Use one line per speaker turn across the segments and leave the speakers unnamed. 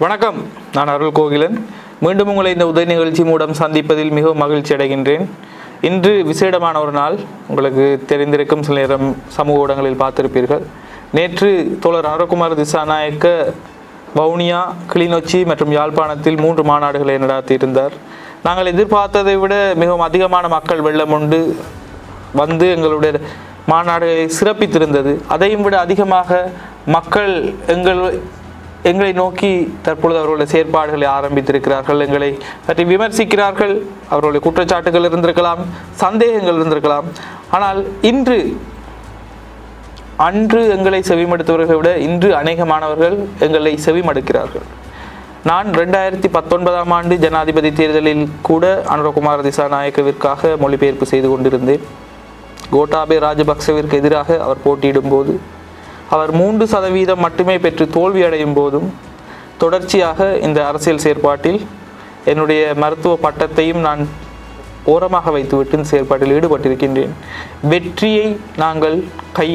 வணக்கம். நான் அருள் கோகிலன். மீண்டும் உங்களை இந்த உதவி நிகழ்ச்சி மூலம் சந்திப்பதில் மிகவும் மகிழ்ச்சி அடைகின்றேன். இன்று விசேடமான ஒரு நாள். உங்களுக்கு தெரிந்திருக்கும் சில நேரம் சமூக ஊடகங்களில் பார்த்திருப்பீர்கள். நேற்று தோழர் அனுரகுமார் திசாநாயக்க வவுனியா கிளிநொச்சி மற்றும் யாழ்ப்பாணத்தில் மூன்று மாநாடுகளை நடாத்தியிருந்தார். நாங்கள் எதிர்பார்த்ததை விட மிகவும் அதிகமான மக்கள் வெள்ளம் உண்டு. வந்து எங்களுடைய மாநாடுகளை சிறப்பித்திருந்தது. அதையும் விட அதிகமாக மக்கள் எங்கள் எங்களை நோக்கி தற்பொழுது அவர்களுடைய செயற்பாடுகளை ஆரம்பித்திருக்கிறார்கள் எங்களை பற்றி விமர்சிக்கிறார்கள். அவர்களுடைய குற்றச்சாட்டுகள் இருந்திருக்கலாம் சந்தேகங்கள் இருந்திருக்கலாம். ஆனால் இன்று அன்று எங்களை செவிமடுத்தவர்களை விட இன்று அநேகமானவர்கள் எங்களை செவிமடுக்கிறார்கள். நான் ரெண்டாயிரத்தி பத்தொன்பதாம் ஆண்டு ஜனாதிபதி தேர்தலில் கூட அனுரகுமார திசாநாயக்கவிற்காக மொழிபெயர்ப்பு செய்து கொண்டிருந்தேன். கோட்டாபே ராஜபக்சவிற்கு எதிராக அவர் போட்டியிடும் போது அவர் மூன்று சதவீதம் மட்டுமே பெற்று தோல்வியடையும் போதும் தொடர்ச்சியாக இந்த அரசியல் செயற்பாட்டில் என்னுடைய மருத்துவ பட்டத்தையும் நான் ஓரமாக வைத்துவிட்டு இந்த செயற்பாட்டில் ஈடுபட்டிருக்கின்றேன். வெற்றியை நாங்கள் கை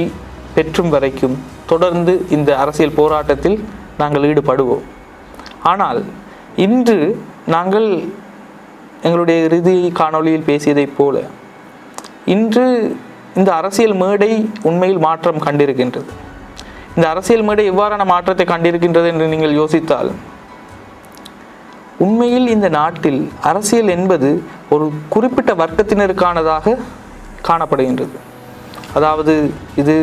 பெற்றும் வரைக்கும் தொடர்ந்து இந்த அரசியல் போராட்டத்தில் நாங்கள் ஈடுபடுவோம். ஆனால் இன்று நாங்கள் எங்களுடைய இறுதி காணொளியில் பேசியதைப் போல இன்று இந்த அரசியல் மேடை உண்மையில் மாற்றம் கண்டிருக்கின்றது. இந்த அரசியல் மேடை எவ்வாறான மாற்றத்தை கண்டிருக்கின்றது என்று நீங்கள் யோசித்தால் உண்மையில் இந்த நாட்டில் அரசியல் என்பது ஒரு குறிப்பிட்ட வர்க்கத்தினருக்கானதாக காணப்படுகின்றது. அதாவது இது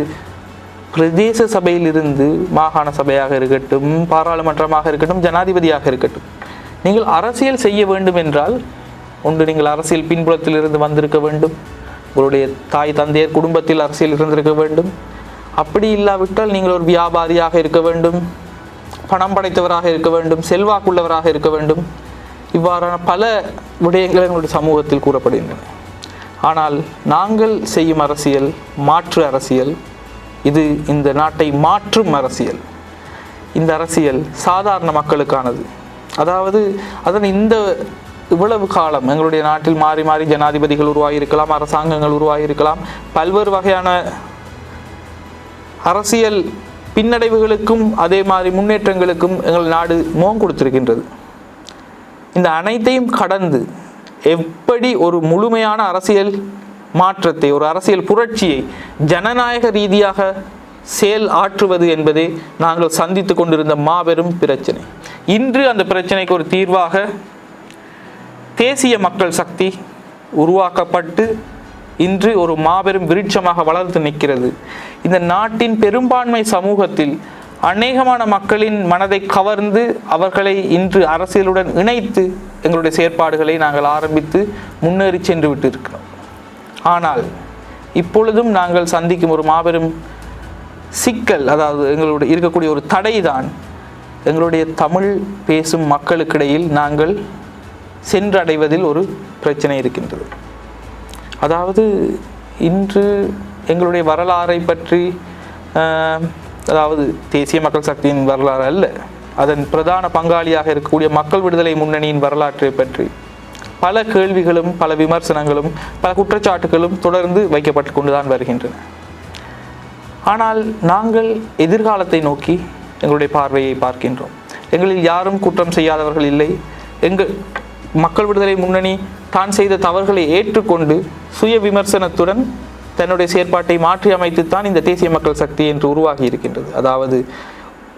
பிரதேச சபையிலிருந்து மாகாண சபையாக இருக்கட்டும் பாராளுமன்றமாக இருக்கட்டும் ஜனாதிபதியாக இருக்கட்டும். நீங்கள் அரசியல் செய்ய வேண்டும் என்றால் ஒன்று நீங்கள் அரசியல் பின்புலத்தில் இருந்து வந்திருக்க வேண்டும் உங்களுடைய தாய் தந்தையர் குடும்பத்தில் அரசியல் இருந்திருக்க வேண்டும் அப்படி இல்லாவிட்டால் நீங்கள் ஒரு வியாபாரியாக இருக்க வேண்டும் பணம் படைத்தவராக இருக்க வேண்டும் செல்வாக்குள்ளவராக இருக்க வேண்டும். இவ்வாறான பல விடயங்கள் எங்களுடைய சமூகத்தில் கூறப்படுகின்றன. ஆனால் நாங்கள் செய்யும் அரசியல் மாற்று அரசியல். இது இந்த நாட்டை மாற்றும் அரசியல். இந்த அரசியல் சாதாரண மக்களுக்கானது. அதாவது அதன் இந்த இவ்வளவு காலம் எங்களுடைய நாட்டில் மாறி மாறி ஜனாதிபதிகள் உருவாகியிருக்கலாம் அரசாங்கங்கள் உருவாகியிருக்கலாம். பல்வேறு வகையான அரசியல் பின்னடைவுகளுக்கும் அதே மாதிரி முன்னேற்றங்களுக்கும் எங்கள் நாடு முகம் கொடுத்திருக்கின்றது. இந்த அனைத்தையும் கடந்து எப்படி ஒரு முழுமையான அரசியல் மாற்றத்தை ஒரு அரசியல் புரட்சியை ஜனநாயக ரீதியாக செயல் ஆற்றுவது என்பதே நாங்கள் சந்தித்து கொண்டிருந்த மாபெரும் பிரச்சனை. இன்று அந்த பிரச்சனைக்கு ஒரு தீர்வாக தேசிய மக்கள் சக்தி உருவாக்கப்பட்டு இன்று ஒரு மாபெரும் விருட்சமாக வளர்ந்து நிற்கிறது. இந்த நாட்டின் பெரும்பான்மை சமூகத்தில் அநேகமான மக்களின் மனதை கவர்ந்து அவர்களை இன்று அரசியலுடன் இணைத்து எங்களுடைய செயற்பாடுகளை நாங்கள் ஆரம்பித்து முன்னேறி சென்று விட்டிருக்கிறோம். ஆனால் இப்பொழுதும் நாங்கள் சந்திக்கும் ஒரு மாபெரும் சிக்கல் அதாவது எங்களுடைய இருக்கக்கூடிய ஒரு தடைதான் எங்களுடைய தமிழ் பேசும் மக்களுக்கிடையில் நாங்கள் சென்றடைவதில் ஒரு பிரச்சனை இருக்கின்றது. அதாவது இன்று எங்களுடைய வரலாறை பற்றி அதாவது தேசிய மக்கள் சக்தியின் வரலாறு அல்ல அதன் பிரதான பங்காளியாக இருக்கக்கூடிய மக்கள் விடுதலை முன்னணியின் வரலாற்றை பற்றி பல கேள்விகளும் பல விமர்சனங்களும் பல குற்றச்சாட்டுகளும் தொடர்ந்து வைக்கப்பட்டு கொண்டுதான் வருகின்றன. ஆனால் நாங்கள் எதிர்காலத்தை நோக்கி எங்களுடைய பார்வையை பார்க்கின்றோம். எங்களில் யாரும் குற்றம் செய்யாதவர்கள் இல்லை. எங்கள் மக்கள் விடுதலை முன்னணி தான் செய்த தவறுகளை ஏற்றுக்கொண்டு சுய விமர்சனத்துடன் தன்னுடைய செயற்பாட்டை மாற்றி அமைத்துத்தான் இந்த தேசிய மக்கள் சக்தி என்று உருவாகி இருக்கின்றது. அதாவது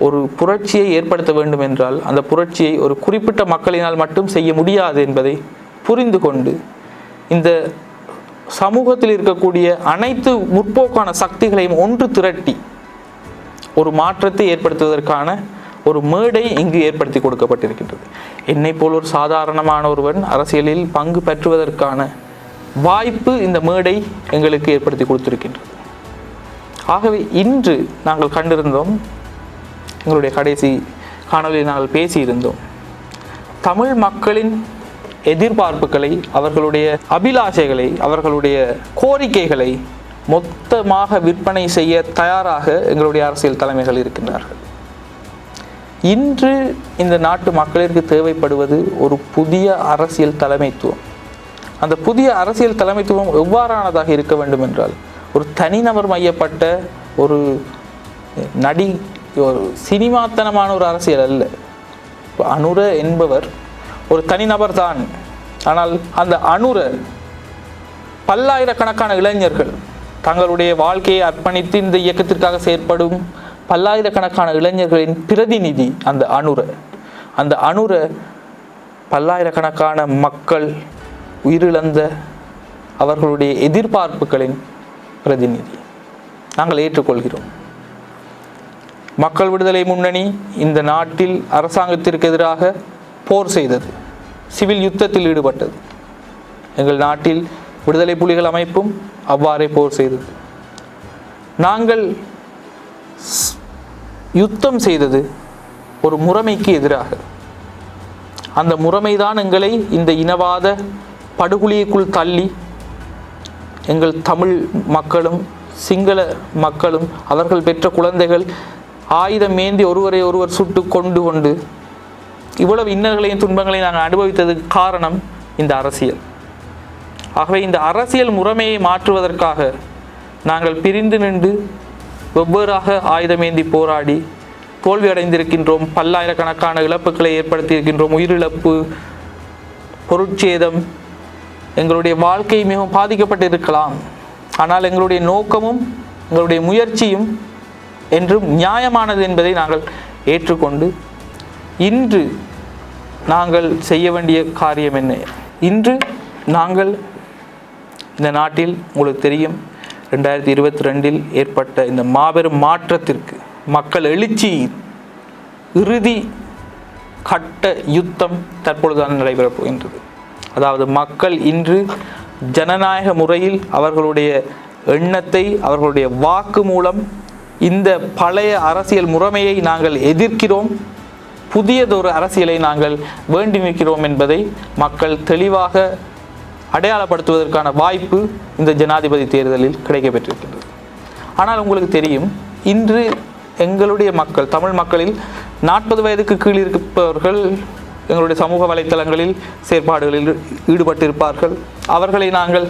ஒரு புரட்சியை ஏற்படுத்த வேண்டும் என்றால் அந்த புரட்சியை ஒரு குறிப்பிட்ட மக்களினால் மட்டும் செய்ய முடியாது என்பதை புரிந்து கொண்டு இந்த சமூகத்தில் இருக்கக்கூடிய அனைத்து முற்போக்கான சக்திகளையும் ஒன்று திரட்டி ஒரு மாற்றத்தை ஏற்படுத்துவதற்கான ஒரு மேடை இங்கு ஏற்படுத்தி கொடுக்கப்பட்டிருக்கின்றது. என்னை போல் ஒரு சாதாரணமான ஒருவன் அரசியலில் பங்கு பெற்றுவதற்கான வாய்ப்பு இந்த மேடை எங்களுக்கு ஏற்படுத்தி கொடுத்திருக்கின்றது. ஆகவே இன்று நாங்கள் கண்டிருந்தோம் எங்களுடைய கடைசி காணொலியில் நாங்கள் பேசியிருந்தோம் தமிழ் மக்களின் எதிர்பார்ப்புகளை அவர்களுடைய அபிலாஷைகளை அவர்களுடைய கோரிக்கைகளை மொத்தமாக விற்பனை செய்ய தயாராக எங்களுடைய அரசியல் தலைமைகள் இருக்கின்றார்கள். இன்று இந்த நாட்டு மக்களிற்கு தேவைப்படுவது ஒரு புதிய அரசியல் தலைமைத்துவம். அந்த புதிய அரசியல் தலைமைத்துவம் எவ்வாறானதாக இருக்க வேண்டும் என்றால் ஒரு தனிநபர் மையப்பட்ட ஒரு நடி ஒரு சினிமாத்தனமான ஒரு அரசியல் அல்ல. அனுர என்பவர் ஒரு தனிநபர் தான் ஆனால் அந்த அனுர பல்லாயிரக்கணக்கான இளைஞர்கள் தங்களுடைய வாழ்க்கையை அர்ப்பணித்து இந்த இயக்கத்திற்காக செயற்படும் பல்லாயிரக்கணக்கான இளைஞர்களின் பிரதிநிதி அந்த அனுர. அந்த அனுர பல்லாயிரக்கணக்கான மக்கள் உயிரிழந்த அவர்களுடைய எதிர்பார்ப்புகளின் பிரதிநிதி. நாங்கள் ஏற்றுக்கொள்கிறோம். மக்கள் விடுதலை முன்னணி இந்த நாட்டில் அரசாங்கத்திற்கு எதிராக போர் செய்தது. சிவில் யுத்தத்தில் ஈடுபட்டது. எங்கள் நாட்டில் விடுதலை புலிகள் அமைப்பும் அவ்வாறே போர் செய்தது. நாங்கள் யுத்தம் செய்தது ஒரு முறைமைக்கு எதிராக. அந்த முறைமைதான் எங்களை இந்த இனவாத படுகொலிக்குள் தள்ளி எங்கள் தமிழ் மக்களும் சிங்கள மக்களும் அவர்கள் பெற்ற குழந்தைகள் ஆயுதம் ஏந்தி ஒருவரை ஒருவர் சுட்டு கொண்டு கொண்டு இவ்வளவு இன்னல்களையும் துன்பங்களையும் நாங்கள் அனுபவித்ததுக்கு காரணம் இந்த அரசியல். ஆகவே இந்த அரசியல் முறைமையை மாற்றுவதற்காக நாங்கள் பிரிந்து நின்று வெவ்வேறாக ஆயுதமேந்தி போராடி தோல்வி அடைந்திருக்கின்றோம். பல்லாயிரக்கணக்கான இழப்புகளை ஏற்படுத்தியிருக்கின்றோம். உயிரிழப்பு பொருட்சேதம் எங்களுடைய வாழ்க்கை மிகவும் பாதிக்கப்பட்டு இருக்கலாம் ஆனால் எங்களுடைய நோக்கமும் எங்களுடைய முயற்சியும் என்றும் நியாயமானது என்பதை நாங்கள் ஏற்றுக்கொண்டு இன்று நாங்கள் செய்ய வேண்டிய காரியம் என்ன? இன்று நாங்கள் இந்த நாட்டில் உங்களுக்கு தெரியும் ரெண்டாயிரத்தி இருபத்தி ரெண்டில் ஏற்பட்ட இந்த மாபெரும் மாற்றத்திற்கு மக்கள் எழுச்சி இறுதி கட்ட யுத்தம் தற்பொழுதுதான் நடைபெறப் போகின்றது. அதாவது மக்கள் இன்று ஜனநாயக முறையில் அவர்களுடைய எண்ணத்தை அவர்களுடைய வாக்கு மூலம் இந்த பழைய அரசியல் முறைமையை நாங்கள் எதிர்க்கிறோம் புதியதொரு அரசியலை நாங்கள் வேண்டி நிற்கிறோம் என்பதை மக்கள் தெளிவாக அடையாளப்படுத்துவதற்கான வாய்ப்பு இந்த ஜனாதிபதி தேர்தலில் கிடைக்கப்பெற்றிருக்கின்றது. ஆனால் உங்களுக்கு தெரியும் இன்று எங்களுடைய மக்கள் தமிழ் மக்களில் நாற்பது வயதுக்கு கீழ் இருப்பவர்கள் எங்களுடைய சமூக வலைத்தளங்களில் செயற்பாடுகளில் ஈடுபட்டிருப்பார்கள். அவர்களை நாங்கள்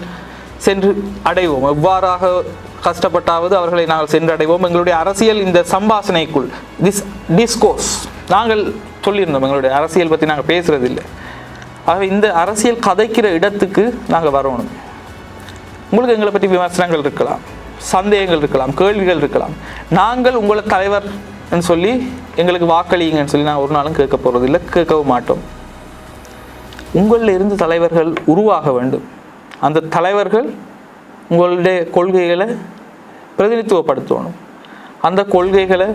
சென்று அடைவோம். எவ்வாறாக கஷ்டப்பட்டாவது அவர்களை நாங்கள் சென்று அடைவோம் எங்களுடைய அரசியல் இந்த சம்பாஷணைக்குள் திஸ் டிஸ்கோஸ் நாங்கள் சொல்லியிருந்தோம். எங்களுடைய அரசியல் பற்றி நாங்கள் பேசுறதில்லை. ஆகவே இந்த அரசியல் கதைக்கிற இடத்துக்கு நாங்கள் வரணும். உங்களுக்கு எங்களை பற்றி விமர்சனங்கள் இருக்கலாம் சந்தேகங்கள் இருக்கலாம் கேள்விகள் இருக்கலாம். நாங்கள் உங்களை தலைவர் சொல்லி எங்களுக்கு வாக்களிங்கன்னு சொல்லி நான் ஒரு நாளும் கேட்க போகிறதில்லை கேட்கவும் மாட்டோம். உங்களில் இருந்து தலைவர்கள் உருவாக வேண்டும். அந்த தலைவர்கள் உங்களுடைய கொள்கைகளை பிரதிநிதித்துவப்படுத்தணும். அந்த கொள்கைகளை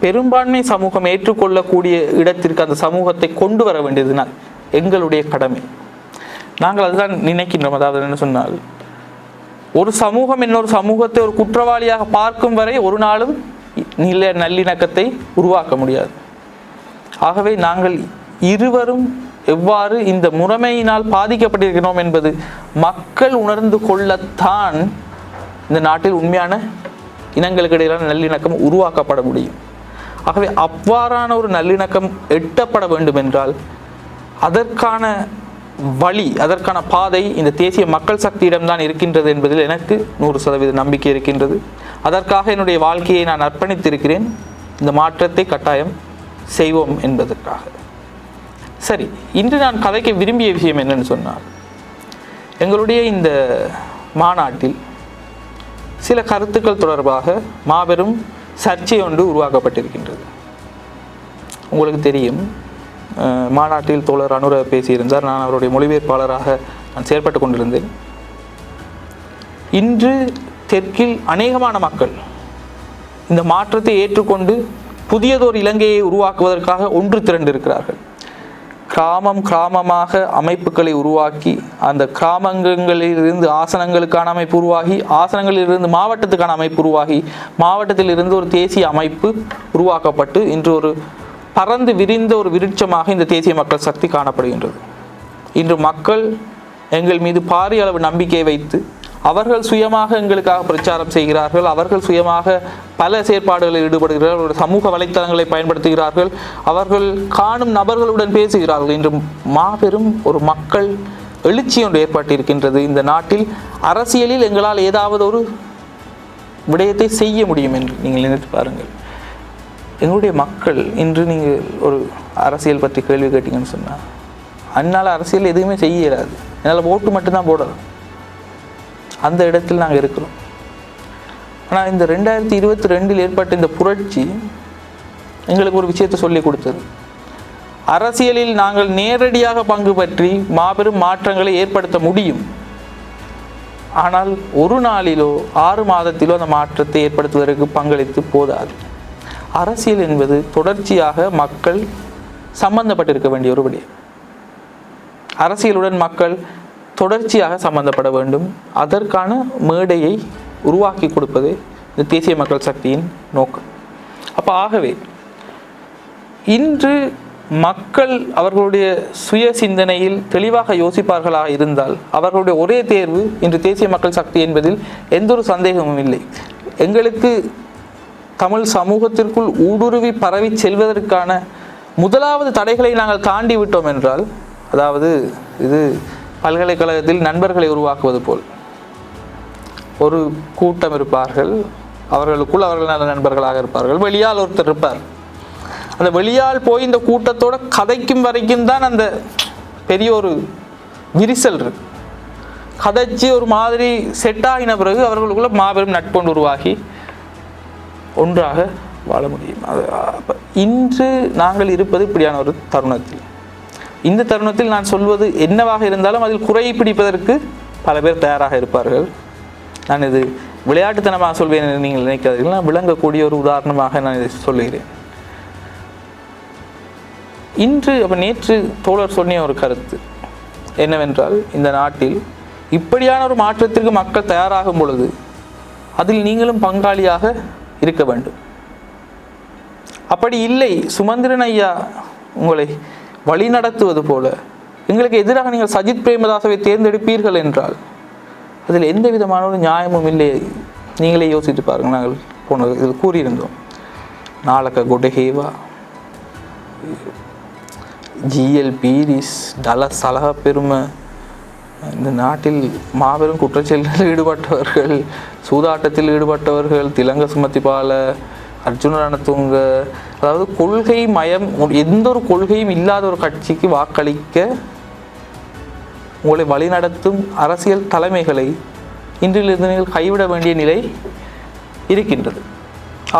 பெரும்பான்மை சமூகம் ஏற்றுக்கொள்ளக்கூடிய இடத்திற்கு அந்த சமூகத்தை கொண்டு வர வேண்டியதுனால் எங்களுடைய கடமை. நாங்கள் அதுதான் நினைக்கின்றோம். அதாவது என்ன சொன்னால் ஒரு சமூகம் இன்னொரு சமூகத்தை ஒரு குற்றவாளியாக பார்க்கும் வரை ஒரு நாளும் நில நல்லிணக்கத்தை உருவாக்க முடியாது. ஆகவே நாங்கள் இருவரும் எவ்வாறு இந்த முறைமையினால் பாதிக்கப்பட்டிருக்கிறோம் என்பது மக்கள் உணர்ந்து கொள்ளத்தான் இந்த நாட்டில் உண்மையான இனங்களுக்கு இடையிலான நல்லிணக்கம் உருவாக்கப்பட முடியும். ஆகவே அவ்வாறான ஒரு நல்லிணக்கம் எட்டப்பட வேண்டும் என்றால் அதற்கான வழி அதற்கான பாதை இந்த தேசிய மக்கள் சக்தியிடம்தான் இருக்கின்றது என்பதில் எனக்கு நூறு சதவீத நம்பிக்கை இருக்கின்றது. அதற்காக என்னுடைய வாழ்க்கையை நான் அர்ப்பணித்திருக்கிறேன். இந்த மாற்றத்தை கட்டாயம் செய்வோம் என்பதற்காக. சரி இன்று நான் கதைக்க விரும்பிய விஷயம் என்னன்னு சொன்னால் எங்களுடைய இந்த மாநாட்டில் சில கருத்துக்கள் தொடர்பாக மாபெரும் சர்ச்சை ஒன்று உருவாக்கப்பட்டிருக்கின்றது. உங்களுக்கு தெரியும் மாநாட்டில் தோழர் அனுர பேசியிருந்தார். நான் அவருடைய மொழிபெயர்ப்பாளராக நான் செயற்பட்டு கொண்டிருந்தேன். இன்று தெற்கில் அநேகமான மக்கள் இந்த மாற்றத்தை ஏற்றுக்கொண்டு புதியதொரு இலங்கையை உருவாக்குவதற்காக ஒன்று திரண்டிருக்கிறார்கள். கிராமம் கிராமமாக அமைப்புகளை உருவாக்கி அந்த கிராமங்களிலிருந்து ஆசனங்களுக்கான அமைப்பு உருவாகி ஆசனங்களிலிருந்து மாவட்டத்துக்கான அமைப்பு உருவாகி மாவட்டத்திலிருந்து ஒரு தேசிய அமைப்பு உருவாக்கப்பட்டு இன்று ஒரு பறந்து விரிந்த ஒரு விருட்சமாக இந்த தேசிய மக்கள் சக்தி காணப்படுகின்றது. இன்று மக்கள் எங்கள் மீது பாரிய அளவு நம்பிக்கை வைத்து அவர்கள் சுயமாக எங்களுக்காக பிரச்சாரம் செய்கிறார்கள் அவர்கள் சுயமாக பல செயற்பாடுகளில் ஈடுபடுகிறார்கள் அவருடைய சமூக வலைத்தளங்களை பயன்படுத்துகிறார்கள் அவர்கள் காணும் நபர்களுடன் பேசுகிறார்கள். இன்று மாபெரும் ஒரு மக்கள் எழுச்சி ஒன்று ஏற்பட்டிருக்கின்றது. இந்த நாட்டில் அரசியலில் எங்களால் ஏதாவது ஒரு விடயத்தை செய்ய முடியும் என்று நீங்கள் நினைத்து பாருங்கள். எங்களுடைய மக்கள் இன்று நீங்கள் ஒரு அரசியல் பற்றி கேள்வி கேட்டீங்கன்னு சொன்னால் அதனால் அரசியல் எதுவுமே செய்ய இயலாது. என்னால் ஓட்டு மட்டும்தான் போடலாம் அந்த இடத்தில் நாங்கள் இருக்கிறோம். ஆனால் இந்த ரெண்டாயிரத்தி இருபத்தி ரெண்டில் ஏற்பட்ட இந்த புரட்சி எங்களுக்கு ஒரு விஷயத்தை சொல்லி கொடுத்தது. அரசியலில் நாங்கள் நேரடியாக பங்கு பற்றி மாபெரும் மாற்றங்களை ஏற்படுத்த முடியும். ஆனால் ஒரு நாளிலோ ஆறு மாதத்திலோ அந்த மாற்றத்தை ஏற்படுத்துவதற்கு பங்களித்து போதாது. அரசியல் என்பது தொடர்ச்சியாக மக்கள் சம்பந்தப்பட்டிருக்க வேண்டிய ஒரு விடயம். அரசியலுடன் மக்கள் தொடர்ச்சியாக சம்பந்தப்பட வேண்டும். அதற்கான மேடையை உருவாக்கி கொடுப்பது இந்த தேசிய மக்கள் சக்தியின் நோக்கம். அப்போ ஆகவே இன்று மக்கள் அவர்களுடைய சுய சிந்தனையில் தெளிவாக யோசிப்பார்களாக இருந்தால் அவர்களுடைய ஒரே தேர்வு இன்று தேசிய மக்கள் சக்தி என்பதில் எந்த ஒரு சந்தேகமும் இல்லை. எங்களுக்கு தமிழ் சமூகத்திற்குள் ஊடுருவி பரவி செல்வதற்கான முதலாவது தடைகளை நாங்கள் தாண்டி விட்டோம் என்றால் அதாவது இது பல்கலைக்கழகத்தில் நண்பர்களை உருவாக்குவது போல். ஒரு கூட்டம் இருப்பார்கள் அவர்களுக்குள் அவர்கள் நல்ல நண்பர்களாக இருப்பார்கள் வெளியால் ஒருத்தர் இருப்பார். அந்த வெளியால் போய் இந்த கூட்டத்தோட கதைக்கும் வரைக்கும் தான் அந்த பெரிய ஒரு விரிசல் இருக்கு. கதைச்சு ஒரு மாதிரி செட் ஆகின பிறகு அவர்களுக்குள்ள மாபெரும் நட்பொண்டு உருவாகி ஒன்றாக வாழ முடியும். அது இன்று நாங்கள் இருப்பது இப்படியான ஒரு தருணத்தில். இந்த தருணத்தில் நான் சொல்வது என்னவாக இருந்தாலும் அதில் குறை பிடிப்பதற்கு பல பேர் தயாராக இருப்பார்கள். நான் இது விளையாட்டுத்தனமாக சொல்வேன் என்று நீங்கள் நினைக்காதீர்கள். நான் விளங்கக்கூடிய ஒரு உதாரணமாக நான் இதை சொல்லுகிறேன். இன்று அப்போ நேற்று தோழர் சொன்னிய ஒரு கருத்து என்னவென்றால் இந்த நாட்டில் இப்படியான ஒரு மாற்றத்திற்கு மக்கள் தயாராகும் பொழுது அதில் நீங்களும் பங்காளியாக இருக்க வேண்டும். அப்படி இல்லை சுமந்திரன் ஐயா உங்களை வழி நடத்துவது போல எங்களுக்கு எதிராக நீங்கள் சஜித் பிரேமதாசவை தேர்ந்தெடுப்பீர்கள் என்றால் அதில் எந்த விதமான ஒரு நியாயமும் இல்லை. நீங்களே யோசித்து பாருங்கள் நாங்கள் போன இதில் கூறியிருந்தோம். நாளக்க குடஹேவா ஜிஎல் பீரிஸ் டல சலக பெருமை இந்த நாட்டில் மாபெரும் குற்றச்செயல்களில் ஈடுபட்டவர்கள் சூதாட்டத்தில் ஈடுபட்டவர்கள் திலங்க சுமதிபால அர்ஜுன ரணத்துங்க அதாவது கொள்கை மயம் எந்த ஒரு கொள்கையும் இல்லாத ஒரு கட்சிக்கு வாக்களிக்க உங்களை வழிநடத்தும் அரசியல் தலைமைகளை இன்றிலிருந்து நீங்கள் கைவிட வேண்டிய நிலை இருக்கின்றது.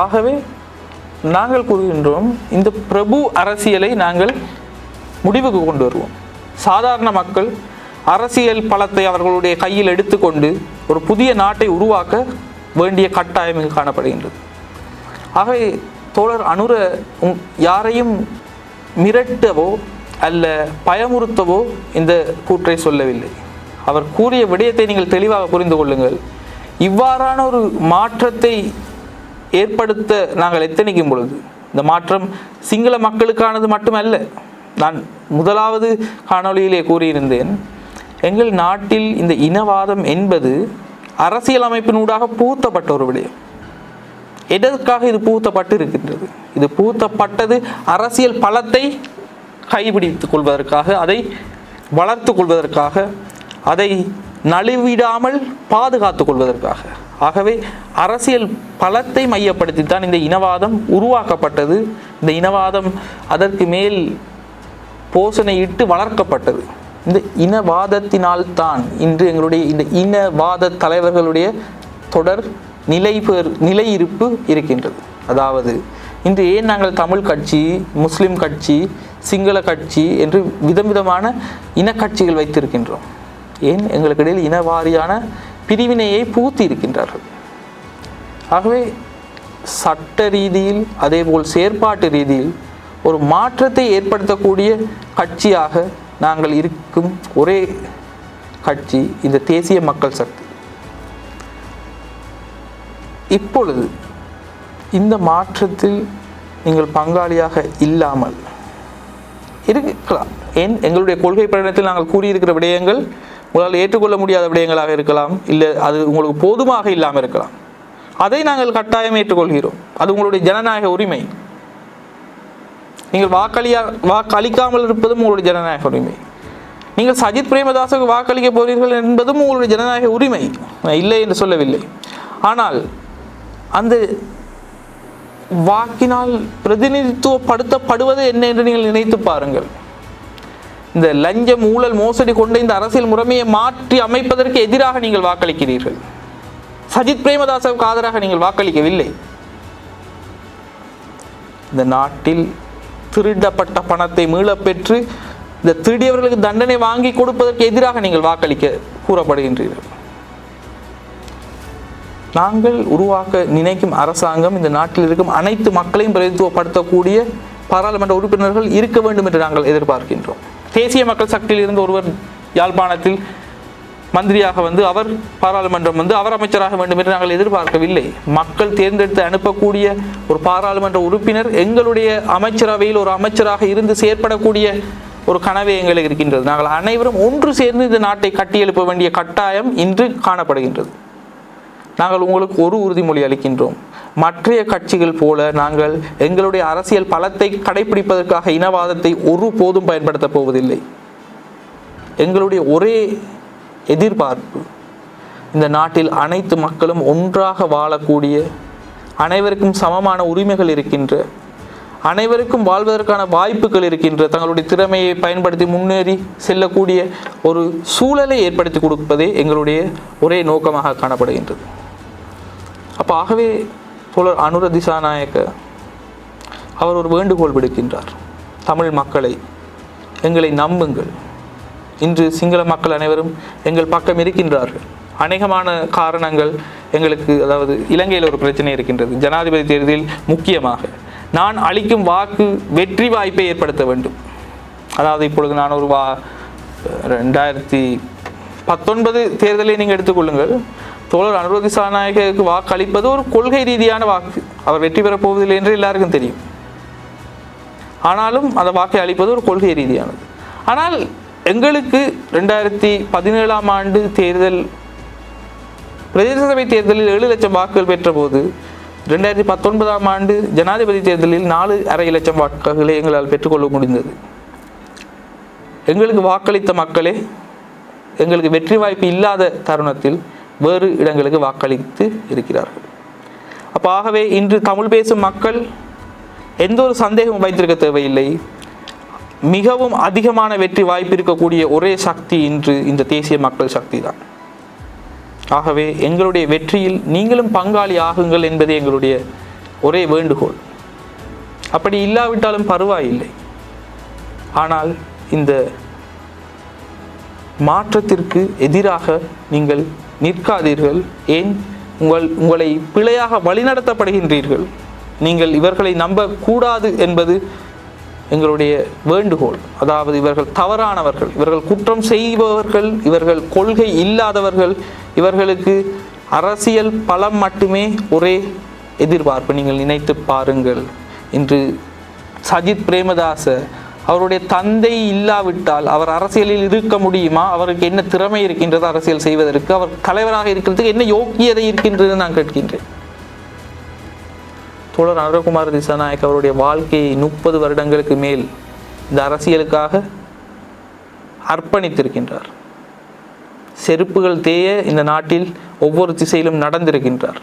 ஆகவே நாங்கள் கூறுகின்றோம் இந்த பிரபு அரசியலை நாங்கள் முடிவுக்கு கொண்டு வருவோம். சாதாரண மக்கள் அரசியல் பலத்தை அவர்களுடைய கையில் எடுத்துக்கொண்டு ஒரு புதிய நாட்டை உருவாக்க வேண்டிய கட்டாயம் இங்கு காணப்படுகின்றது. ஆகவே தோழர் அனுர யாரையும் மிரட்டவோ அல்ல பயமுறுத்தவோ இந்த கூற்றை சொல்லவில்லை. அவர் கூறிய விடயத்தை நீங்கள் தெளிவாக புரிந்து கொள்ளுங்கள். இவ்வாறான ஒரு மாற்றத்தை ஏற்படுத்த நாங்கள் எத்தனிக்கும் பொழுது? இந்த மாற்றம் சிங்கள மக்களுக்கானது மட்டுமல்ல நான் முதலாவது காணொளியிலே கூறியிருந்தேன். எங்கள் நாட்டில் இந்த இனவாதம் என்பது அரசியலமைப்பினூடாக பூத்தப்பட்ட ஒரு விடயம். எதற்காக இது பூத்தப்பட்டு இருக்கின்றது? இது பூத்தப்பட்டது அரசியல் பலத்தை கைபிடித்துக் கொள்வதற்காக அதை வளர்த்து கொள்வதற்காக அதை நழுவிடாமல் பாதுகாத்துக் கொள்வதற்காக. ஆகவே அரசியல் பலத்தை மையப்படுத்தித்தான் இந்த இனவாதம் உருவாக்கப்பட்டது. இந்த இனவாதம் அதற்கு மேல் போசனையிட்டு வளர்க்கப்பட்டது. இந்த இனவாதத்தினால் தான் இன்று எங்களுடைய இந்த இனவாத தலைவர்களுடைய தொடர் நிலை பெர் நிலையிருப்பு இருக்கின்றது. அதாவது இன்று ஏன் நாங்கள் தமிழ் கட்சி முஸ்லிம் கட்சி சிங்கள கட்சி என்று விதம் விதமான இனக்கட்சிகள் வைத்திருக்கின்றோம். ஏன்? எங்களுக்கு இடையில் இனவாரியான பிரிவினையை புகுத்தி இருக்கின்றார்கள். ஆகவே சட்ட ரீதியில் அதேபோல் செயற்பாட்டு ரீதியில் ஒரு மாற்றத்தை ஏற்படுத்தக்கூடிய கட்சியாக நாங்கள் இருக்கும் ஒரே கட்சி இந்த தேசிய மக்கள் சக்தி. இப்பொழுது இந்த மாற்றத்தில் நீங்கள் பங்காளியாக இல்லாமல் இருக்கலாம். ஏன் எங்களுடைய கொள்கை பிரகடனத்தில் நாங்கள் கூறியிருக்கிற விடயங்கள் உங்களால் ஏற்றுக்கொள்ள முடியாத விடயங்களாக இருக்கலாம் இல்லை அது உங்களுக்கு போதுமாக இல்லாமல் இருக்கலாம். அதை நாங்கள் கட்டாயம் ஏற்றுக்கொள்கிறோம். அது உங்களுடைய ஜனநாயக உரிமை. நீங்கள் வாக்களியா வாக்களிக்காமல் இருப்பதும் உங்களுடைய ஜனநாயக உரிமை. நீங்கள் சஜித் பிரேமதாசுக்கு வாக்களிக்க போகிறீர்கள் என்பதும் உங்களுடைய ஜனநாயக உரிமை. இல்லை என்று சொல்லவில்லை. ஆனால் அந்த வாக்கினால் பிரதிநிதித்துவப்படுத்தப்படுவது என்ன என்று நீங்கள் நினைத்து பாருங்கள். இந்த லஞ்சம் ஊழல் மோசடி கொண்ட இந்த அரசியல் முறைமையை மாற்றி அமைப்பதற்கு எதிராக நீங்கள் வாக்களிக்கிறீர்கள். சஜித் பிரேமதாசவுக்கு ஆதரவாக நீங்கள் வாக்களிக்கவில்லை. இந்த நாட்டில் திருடப்பட்ட பணத்தை மீளப் பெற்று இந்த திருடியவர்களுக்கு தண்டனை வாங்கி கொடுப்பதற்கு எதிராக நீங்கள் வாக்களிக்க கூறப்படுகின்றீர்கள். நாங்கள் உருவாக்க நினைக்கும் அரசாங்கம் இந்த நாட்டில் இருக்கும் அனைத்து மக்களையும் பிரதித்துவப்படுத்தக்கூடிய பாராளுமன்ற உறுப்பினர்கள் இருக்க வேண்டும் என்று நாங்கள் எதிர்பார்க்கின்றோம். தேசிய மக்கள் சக்தியில் இருந்து ஒருவர் யாழ்ப்பாணத்தில் மந்திரியாக வந்து அவர் பாராளுமன்றம் வந்து அவர் அமைச்சராக வேண்டும் என்று நாங்கள் எதிர்பார்க்கவில்லை. மக்கள் தேர்ந்தெடுத்து அனுப்பக்கூடிய ஒரு பாராளுமன்ற உறுப்பினர் எங்களுடைய அமைச்சரவையில் ஒரு அமைச்சராக இருந்து செயற்படக்கூடிய ஒரு கனவே எங்களுக்கு இருக்கின்றது. நாங்கள் அனைவரும் ஒன்று சேர்ந்து இந்த நாட்டை கட்டியெழுப்ப வேண்டிய கட்டாயம் இன்று காணப்படுகின்றது. நாங்கள் உங்களுக்கு ஒரு உறுதிமொழி அளிக்கின்றோம். மற்றைய கட்சிகள் போல நாங்கள் எங்களுடைய அரசியல் பலத்தை கடைபிடிப்பதற்காக இனவாதத்தை ஒரு போதும் பயன்படுத்தப் போவதில்லை. எங்களுடைய ஒரே எதிர்பார்ப்பு. இந்த நாட்டில் அனைத்து மக்களும் ஒன்றாக வாழக்கூடிய அனைவருக்கும் சமமான உரிமைகள் இருக்கின்ற அனைவருக்கும் வாழ்வதற்கான வாய்ப்புகள் இருக்கின்ற தங்களுடைய திறமையை பயன்படுத்தி முன்னேறி செல்லக்கூடிய ஒரு சூழலை ஏற்படுத்தி கொடுப்பதே எங்களுடைய ஒரே நோக்கமாக காணப்படுகின்றது. அப்போ ஆகவே புலர் அனுர திசாநாயக்க அவர் ஒரு வேண்டுகோள் விடுக்கின்றார். தமிழ் மக்களை எங்களை நம்புங்கள். இன்று சிங்கள மக்கள் அனைவரும் எங்கள் பக்கம் இருக்கின்றார்கள். அநேகமான காரணங்கள் எங்களுக்கு அதாவது இலங்கையில் ஒரு பிரச்சனை இருக்கின்றது. ஜனாதிபதி தேர்தலில் முக்கியமாக நான் அளிக்கும் வாக்கு வெற்றி வாய்ப்பை ஏற்படுத்த வேண்டும். அதாவது இப்பொழுது நான் ஒரு வா ரெண்டாயிரத்தி பத்தொன்பது தேர்தலை நீங்கள் எடுத்துக்கொள்ளுங்கள் தோழர் அனுரோதி சாநாயகருக்கு வாக்களிப்பது ஒரு கொள்கை ரீதியான வாக்கு. அவர் வெற்றி பெறப் போவதில்லை என்று எல்லாருக்கும் தெரியும். ஆனாலும் அந்த வாக்கை அளிப்பது ஒரு கொள்கை ரீதியானது. ஆனால் எங்களுக்கு ரெண்டாயிரத்தி பதினேழாம் ஆண்டு தேர்தல் பிரதேச சபை தேர்தலில் ஏழு லட்சம் வாக்குகள் பெற்ற போது ரெண்டாயிரத்தி பத்தொன்பதாம் ஆண்டு ஜனாதிபதி தேர்தலில் நாலு அரை லட்சம் வாக்குகளை எங்களால் பெற்றுக்கொள்ள முடிந்தது. எங்களுக்கு வாக்களித்த மக்களே எங்களுக்கு வெற்றி வாய்ப்பு இல்லாத தருணத்தில் வேறு இடங்களுக்கு வாக்களித்து இருக்கிறார்கள். அப்போ ஆகவே இன்று தமிழ் பேசும் மக்கள் எந்த ஒரு சந்தேகமும் வைத்திருக்க தேவையில்லை. மிகவும் அதிகமான வெற்றி வாய்ப்பு இருக்கக்கூடிய ஒரே சக்தி இன்று இந்த தேசிய மக்கள் சக்தி தான் ஆகவே எங்களுடைய வெற்றியில் நீங்களும் பங்காளி ஆகுங்கள் என்பதே எங்களுடைய ஒரே வேண்டுகோள். அப்படி இல்லாவிட்டாலும் பரவாயில்லை. ஆனால் இந்த மாற்றத்திற்கு எதிராக நீங்கள் நிற்காதீர்கள். ஏன்? உங்கள் உங்களை பிழையாக வழிநடத்தப்படுகின்றீர்கள். நீங்கள் இவர்களை நம்பக்கூடாது என்பது எங்களுடைய வேண்டுகோள். அதாவது இவர்கள் தவறானவர்கள் இவர்கள் குற்றம் செய்பவர்கள் இவர்கள் கொள்கை இல்லாதவர்கள் இவர்களுக்கு அரசியல் பலம் மட்டுமே ஒரே எதிர்பார்ப்பு. நீங்கள் நினைத்து பாருங்கள். இன்று சஜித் பிரேமதாச அவருடைய தந்தை இல்லாவிட்டால் அவர் அரசியலில் இருக்க முடியுமா? அவருக்கு என்ன திறமை இருக்கின்றது அரசியல் செய்வதற்கு? அவர் தலைவராக இருக்கிறதுக்கு என்ன யோக்கியதை இருக்கின்றது நான் கேட்கின்றேன். தோழர் அனுரகுமார் திசாநாயக் அவருடைய வாழ்க்கையை முப்பது வருடங்களுக்கு மேல் இந்த அரசியலுக்காக அர்ப்பணித்திருக்கின்றார். செருப்புகள் தேய இந்த நாட்டில் ஒவ்வொரு திசையிலும் நடந்திருக்கின்றார்.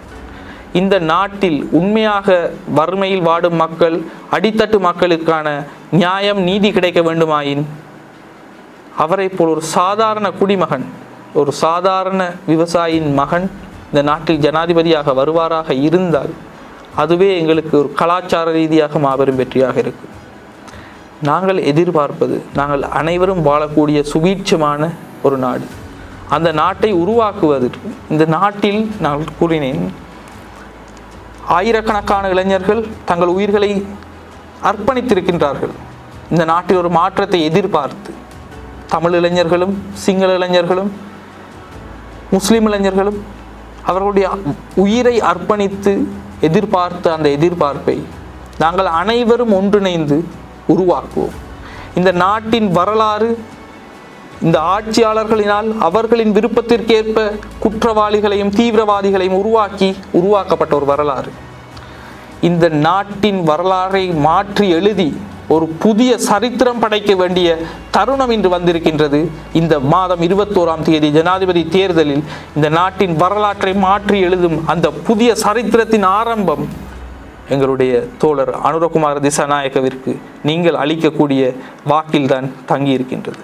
இந்த நாட்டில் உண்மையாக வறுமையில் வாடும் மக்கள் அடித்தட்டு மக்களுக்கான நியாயம் நீதி கிடைக்க வேண்டுமாயின் அவரை போல் ஒரு சாதாரண குடிமகன் ஒரு சாதாரண விவசாயியின் மகன் இந்த நாட்டில் ஜனாதிபதியாக வருவாராக இருந்தால் அதுவே எங்களுக்கு ஒரு கலாச்சார ரீதியாக மாபெரும் வெற்றியாக இருக்கும் நாங்கள் எதிர்பார்ப்பது நாங்கள் அனைவரும் வாழக்கூடிய சுபீட்சமான ஒரு நாடு. அந்த நாட்டை உருவாக்குவதற்கு இந்த நாட்டில் நான் கூறினேன் ஆயிரக்கணக்கான இளைஞர்கள் தங்கள் உயிர்களை அர்ப்பணித்திருக்கின்றார்கள். இந்த நாட்டில் ஒரு மாற்றத்தை எதிர்பார்த்து தமிழ் இளைஞர்களும் சிங்கள இளைஞர்களும் முஸ்லீம் இளைஞர்களும் அவர்களுடைய உயிரை அர்ப்பணித்து எதிர்பார்த்த அந்த எதிர்பார்ப்பை நாங்கள் அனைவரும் ஒன்றிணைந்து உருவாக்குவோம். இந்த நாட்டின் வரலாறு இந்த ஆட்சியாளர்களினால் அவர்களின் விருப்பத்திற்கேற்ப குற்றவாளிகளையும் தீவிரவாதிகளையும் உருவாக்கி உருவாக்கப்பட்ட ஒரு வரலாறு. இந்த நாட்டின் வரலாறை மாற்றி எழுதி ஒரு புதிய சரித்திரம் படைக்க வேண்டிய தருணம் இன்று வந்திருக்கின்றது. இந்த மாதம் இருபத்தோராம் தேதி ஜனாதிபதி தேர்தலில் இந்த நாட்டின் வரலாற்றை மாற்றி எழுதும் அந்த புதிய சரித்திரத்தின் ஆரம்பம் எங்களுடைய தோழர் அனுரகுமார திசாநாயக்கவிற்கு நீங்கள் அளிக்கக்கூடிய வாக்கில்தான் தங்கியிருக்கின்றது.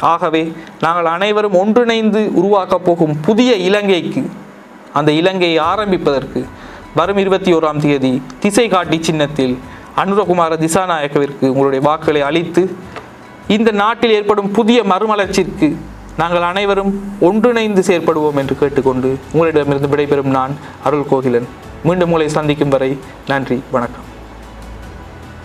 ஆகவே நாங்கள் அனைவரும் ஒன்றிணைந்து உருவாக்கப் போகும் புதிய இலங்கைக்கு அந்த இலங்கையை ஆரம்பிப்பதற்கு வரும் இருபத்தி ஓராம் தேதி திசை காட்டி சின்னத்தில் அனுரகுமார திசாநாயக்கவிற்கு உங்களுடைய வாக்குகளை அளித்து இந்த நாட்டில் ஏற்படும் புதிய மறுமலர்ச்சிக்கு நாங்கள் அனைவரும் ஒன்றிணைந்து செயற்படுவோம் என்று கேட்டுக்கொண்டு உங்களிடமிருந்து விடைபெறும் நான் அருள் கோகிலன் மீண்டும் உங்களை சந்திக்கும் வரை நன்றி வணக்கம்.